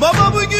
Baba bugün